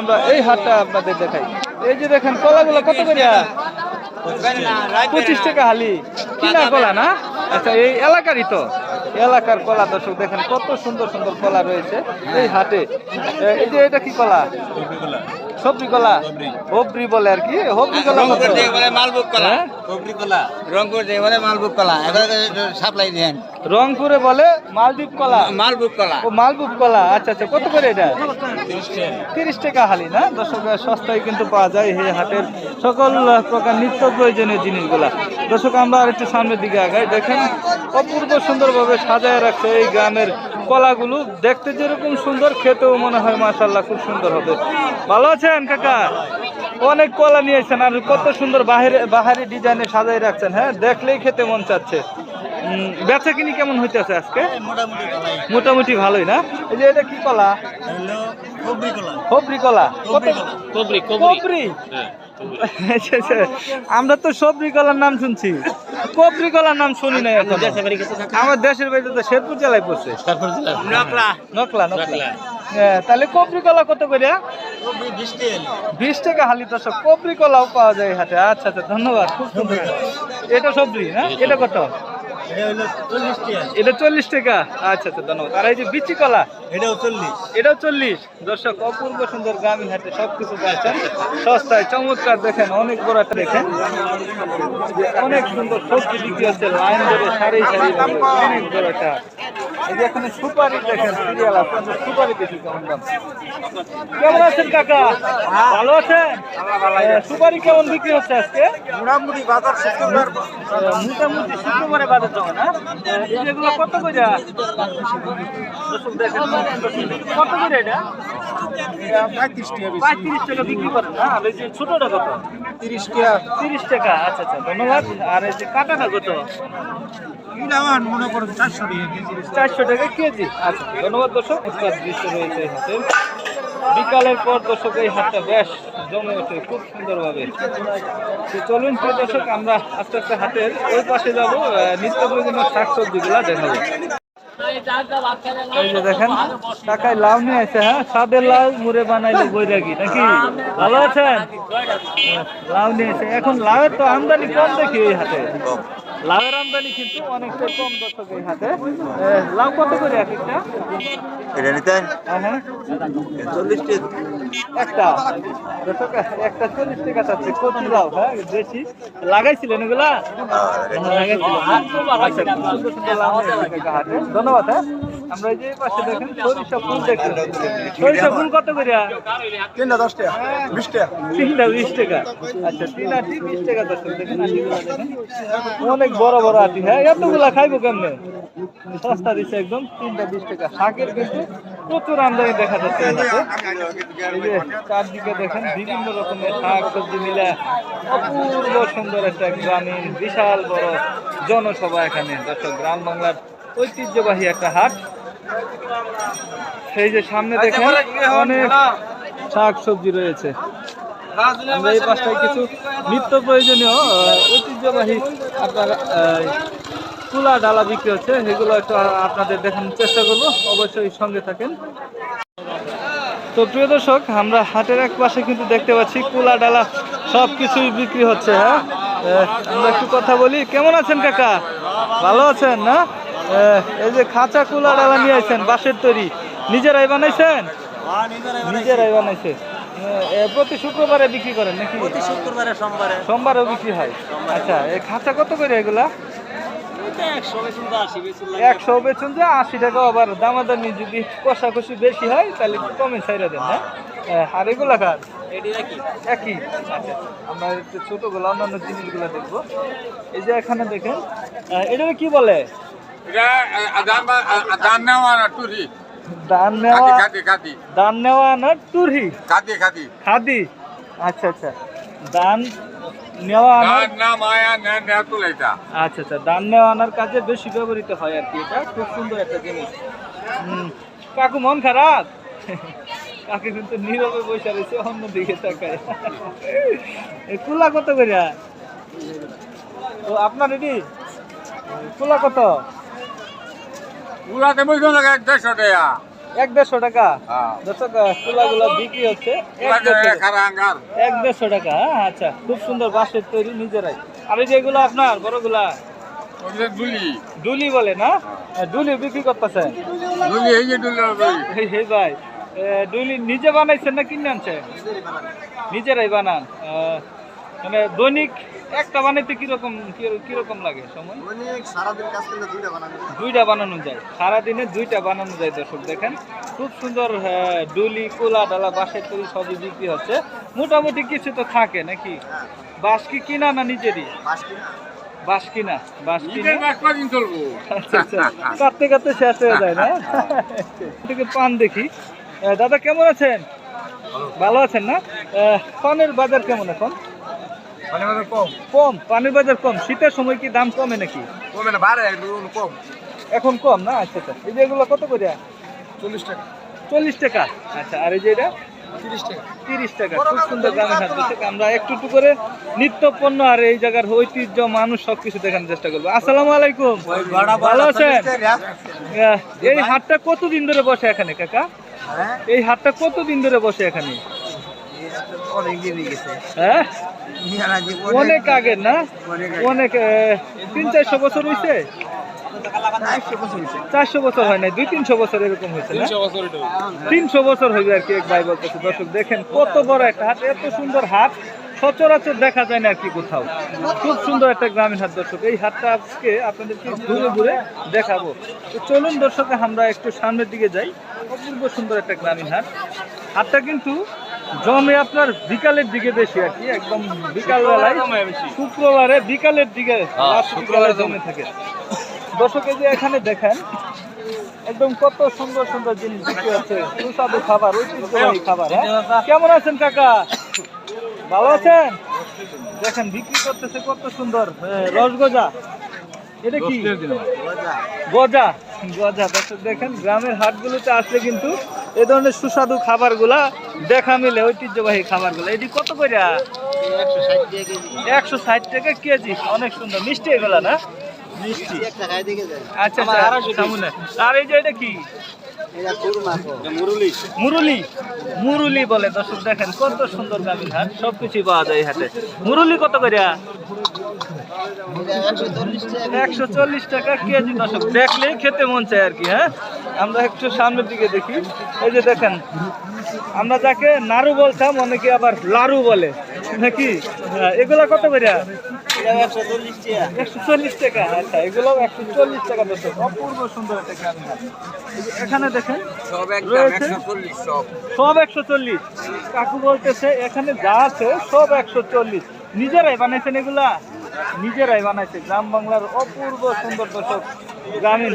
আমরা এই হাটটা আপনাদের দেখাই। এই যে দেখেন, কলাগুলো কত করে? পঁচিশ টাকা হালি। কিনা কলা না? আচ্ছা এই এলাকারই তো। এলাকার কলা, দর্শক, দেখেন কত সুন্দর সুন্দর কলা রয়েছে এই হাটে। এই যে এটা কি কলা। সবজি কলা হবরি বলে আর কি হবরি কলা রংপুর দিয়ে বলে মালভোগ কলা। হ্যাঁ? রংপুর দিয়ে বলে মালভোগ কলা। সাপ্লাই দেন। রংপুরে বলে মালদ্বীপ কলা। মালভোগ কলা। ও মালভোগ কলা। আচ্ছা আচ্ছা কত করে এটা? তিরিশ টাকা। হালি না? দর্শক সস্তায় কিন্তু পাওয়া যায় এই হাটের সকল প্রকার নিত্য প্রয়োজনীয় জিনিসগুলা। দর্শক আমরা আর একটু সামনের দিকে আগাই। দেখেন অপূর্ব সুন্দরভাবে সাজায় রাখছে এই গ্রামের কলাগুলো দেখতে যেরকম সুন্দর খেতেও মনে হয় মাশাল্লাহ খুব সুন্দর হবে। ভালো আছেন কাকা? অনেক কলা নিয়েছেন আর কত সুন্দর বাহিরে বাহারি ডিজাইনে সাজাই রাখছেন হ্যাঁ? দেখলেই খেতে মন চাচ্ছে। উম, বেচা কিনি কেমন হইতেছে আজকে? মোটামুটি ভালোই। না? এই যে এটা কি কলা? হলো কলা। কলা। কত কবরি কবরি আচ্ছা। আমরা তো সবরি কলার নাম শুনছি। কবরি কলার নাম শুনি নাই এখন। আমার দেশের বাড়িতে তো শেরপুর জেলায় পড়ছে। নকলা। নকলা নকলা। হ্যাঁ, তাহলে কবরি কলা কত করে? বিশ টাকা হালি দর্শক কবরি কলাও পাওয়া যায় হাতে হাটে। আচ্ছা আচ্ছা ধন্যবাদ। খুব সুন্দর। এটা সবজি হ্যাঁ? এটা কত? এটা চল্লিশ টাকা? আচ্ছা আচ্ছা ধন্যবাদ। আর এই যে বিচি কলা? এটাও চল্লিশ। এটাও চল্লিশ? দর্শক অপূর্ব সুন্দর গ্রামীণ হাটে সবকিছু পাচ্ছেন। সস্তায় চমৎকার দেখেন অনেক বড় একটা দেখেন। অনেক সুন্দর সবজি বিক্রি হচ্ছে লাইন ধরে সারি সারি অনেক বড় একটা। যে এখানে সুপারি দেখেন সিরিয়াল আপনাদের সুপারি দেখি কেমন দাম। কেমন আছেন কাকা? ভালো আছেন? সুপারি কেমন বিক্রি হচ্ছে আজকে? মোটামুটি বাজার শুক্রবার। মোটামুটি শুক্রবারে বাজার জমা না? এ, এই কত করে? কত করে এটা? পঁয়ত্রিশ টাকা পঁয়ত্রিশ টাকা বিক্রি করেন না? আর এই যে ছোটটা কত? তিরিশ টাকা। তিরিশ টাকা। আচ্ছা আচ্ছা ধন্যবাদ। আর এই যে কাটাটা কত? মনে করেন চারশো টাকা কেজি। চারশো টাকা কেজি। আচ্ছা ধন্যবাদ দর্শক। দৃশ্য রয়েছে হাটে বিকালের পর দর্শক এই হাটটা বেশ জমে ওঠে খুব সুন্দরভাবে তো চলুন প্রিয় দর্শক, আমরা আস্তে আস্তে হাটের ওই পাশে যাব নিত্য প্রয়োজনীয় শাক সবজিগুলা দেখাবো দেখেন, টাকায় লাউ নিয়ে আছে হ্যাঁ? সাদের লাউ মুড়ে বানাইলে বৈরাগী, নাকি? ভালো আছেন? লাউ নিয়ে আছে এখন লাউয়ের তো আমদানি কম দেখি এই হাটে। লাউয়ের আমদানি কিন্তু অনেকটা কম দর্শক এই হাটে এ, লাউ কত করে এক একটা? এটা নিতে? হ্যাঁ, হ্যাঁ। চল্লিশ একটা। দর্শক একটা চল্লিশ টাকা চাচ্ছে কত লাউ হ্যাঁ দেশি। লাগাইছিলেন এগুলা হ্যাঁ, লাগাইছিলেন। আচ্ছা, ধন্যবাদ হ্যাঁ। আমরা যে পাশে দেখেন সরিষা ফুল দেখেন। সরিষা ফুল কত করে? তিনটা দশ টাকা বিশ টাকা। তিনটা বিশ টাকা। আচ্ছা তিন আটি বিশ টাকা দশ টাকা। দেখেন অনেক বড় বড় আটি। হ্যাঁ এতগুলা খাইবো কেমনে? সস্তা দিচ্ছে একদম তিনটা বিশ টাকা। শাকের কিন্তু প্রচুর আমদানি দেখা যাচ্ছে চারদিকে দেখেন বিভিন্ন রকমের শাক সবজি মিলে অপূর্ব সুন্দর একটা গ্রামীণ বিশাল বড় জনসভা এখানে। দর্শক গ্রাম বাংলার ঐতিহ্যবাহী একটা হাট। সেই যে সামনে দেখেন অনেক শাক সবজি রয়েছে। আমরা এই পাশটায় কিছু নিত্য প্রয়োজনীয় ঐতিহ্যবাহী আপনার তুলা ডালা বিক্রি হচ্ছে সেগুলো একটু আপনাদের দেখানোর চেষ্টা করব অবশ্যই সঙ্গে থাকেন। তো প্রিয় দর্শক আমরা হাটের এক পাশে কিন্তু দেখতে পাচ্ছি কুলা ডালা সব কিছুই বিক্রি হচ্ছে হ্যাঁ? আমরা একটু কথা বলি কেমন আছেন কাকা? ভালো আছেন না? এই যে খাঁচা কুলা ডালা নিয়ে আসছেন বাঁশের তৈরি। নিজেরাই বানাইছেন? নিজেরাই বানাইছে। এ, প্রতি শুক্রবারে বিক্রি করেন নাকি? প্রতি শুক্রবারে সোমবারে। সোমবারেও বিক্রি হয়? আচ্ছা এই খাঁচা কত করে এগুলা? একশো বেচুন যে আশি টাকা আবার দামাদামি যদি কষাকষি বেশি হয় তাহলে কমে ছাইরা দেন হ্যাঁ? আর এগুলা কার? একই। আচ্ছা আমরা একটু ছোটগুলো অন্যান্য জিনিসগুলো দেখব। এই যে এখানে দেখেন এটা কি বলে? দান নেওয়া না টুরি দান নেওয়া খাদি খাদি দান নেওয়া না টুরি খাদি খাদি খাদি আচ্ছা আচ্ছা। দান নেওয়া আনার না মায়া নে নে তুলাইতা আচ্ছা আচ্ছা। দান নেওয়া আনার কাজে বেশি ব্যবহৃত হয় আর কি এটা। খুব সুন্দর একটা জিনিস। কাকু মন খারাপ? কাকু কিন্তু নীরবে বসে রয়েছে অন্যদিকে তাকায়। এ কুলা কত করিয়া তো আপনার রেডি কুলা কত? উড়াতে বইছো লাগে দেড়শো টাকা? এক দেড়শো টাকা? হ্যাঁ। দর্শক তুলাগুলো বিক্রি হচ্ছে এক দেড়শো টাকা। এক হ্যাঁ, আচ্ছা খুব সুন্দর বাঁশের তৈরি নিজেরাই। আর এই যেগুলো আপনার বড়গুলা? দুলি ডুলি। বলে না? ডুলি বিক্রি করতেছেন? দুলি এই যে দুলি এই ভাই ডুলি নিজে বানাইছেন না কিনে আনছেন? নিজেরাই বানান। মানে দৈনিক একটা বানাইতে কীরকম কি- কীরকম লাগে সময়? সারাদিন কাজ করলে দুইটা বানানো দুইটা বানানো যায়। সারাদিনে দুইটা বানানো যায় দর্শক দেখেন। খুব সুন্দর ডুলি কোলা ডালা বাঁশের তৈরি সবই বিক্রি হচ্ছে। মোটামুটি কিছু তো থাকে নাকি? বাঁশ কি কিনা না নিজেরই? বাস কিনা। বাঁশ কিনা বাঁশ আচ্ছা আচ্ছা। কাটতে কাটতে শেষ হয়ে যায় না? থেকে পান দেখি। দাদা কেমন আছেন? ভালো। আছেন না? পানের বাজার কেমন এখন? কম? কম পানের বাজার কম। শীতের সময় কি দাম কমে নাকি? কমে না বাড়ে কম। এখন কম না? আচ্ছা আচ্ছা। এই যে এগুলো কত করে? চল্লিশ টাকা। চল্লিশ টাকা? আচ্ছা আর এই যে এটা? তিরিশ টাকা। খুব সুন্দর আমরা একটু একটু করে নিত্য পণ্য আর এই জায়গার ঐতিহ্য মানুষ সবকিছু দেখানোর চেষ্টা করব। আসসালামু আলাইকুম। ভালো আছেন? এই হাটটা কতদিন ধরে বসে এখানে কাকা? হ্যাঁ? এই হাটটা কতদিন ধরে বসে এখানে? হয়ে গেছে। হ্যাঁ? অনেক আগের না? অনেক আহ, তিন চারশো বছর হয়েছে চারশো বছর হয় না দুই তিনশো বছর এরকম হয়েছে না? তিনশো বছর হইবে আর কি এক ভাই বলতেছে দর্শক দেখেন কত বড় একটা হাট এত সুন্দর হাট সচরাচর দেখা যায় না আর কি কোথাও। খুব সুন্দর একটা গ্রামীণ হাট দর্শক। এই হাটটা আজকে আপনাদেরকে ঘুরে ঘুরে দেখাবো। তো চলুন দর্শকে আমরা একটু সামনের দিকে যাই। অপূর্ব সুন্দর একটা গ্রামীণ হাট। হাটটা কিন্তু জমে আপনার বিকালের দিকে বেশি আর কি একদম বিকাল বেলায় শুক্রবারে বিকালের দিকে শুক্রবারে জমে থাকে। দর্শক যে এখানে দেখেন একদম কত সুন্দর সুন্দর জিনিস বিক্রি হচ্ছে। সুস্বাদু খাবার ঐতিহ্যবাহী খাবার হ্যাঁ? কেমন আছেন কাকা? ভালো আছেন? দেখেন বিক্রি করতেছে কত সুন্দর রসগজা এটা কি? গজা। গজা দর্শক দেখেন গ্রামের হাটগুলোতে আসলে কিন্তু এই ধরনের সুস্বাদু খাবারগুলা দেখা মিলে ঐতিহ্যবাহী খাবারগুলো। এটি কত করে একশো ষাট টাকা কেজি অনেক সুন্দর। মিষ্টি এগুলা না? মিষ্টি। একটা খাই দেখে যায় আচ্ছা আচ্ছা সামনে। আর এই যে এটা কি? মুরুলি। মুরুলি। বলে দর্শক দেখেন কত সুন্দর গ্রামীণ হাট সবকিছুই পাওয়া যায় এই হাটে। মুরুলি কত করে একশো চল্লিশ টাকা কেজি দর্শক। দেখলেই খেতে মন চায় আর কি হ্যাঁ? আমরা একটু সামনের দিকে দেখি। এই যে দেখেন আমরা যাকে নাড়ু বলতাম অনেকে আবার লাড়ু বলে। নাকি? হ্যাঁ, এগুলা কত করে একশো চল্লিশ টাকা আচ্ছা এগুলো একশো চল্লিশ টাকা দর্শক। অপূর্ব সুন্দর এখানে দেখেন সব একশো চল্লিশ। কাকু বলতেছে এখানে যা আছে সব একশো চল্লিশ। নিজেরাই বানাইছেন এগুলা? নিজেরাই বানাইছে গ্রাম বাংলার অপূর্ব সুন্দর দর্শক গ্রামীণ।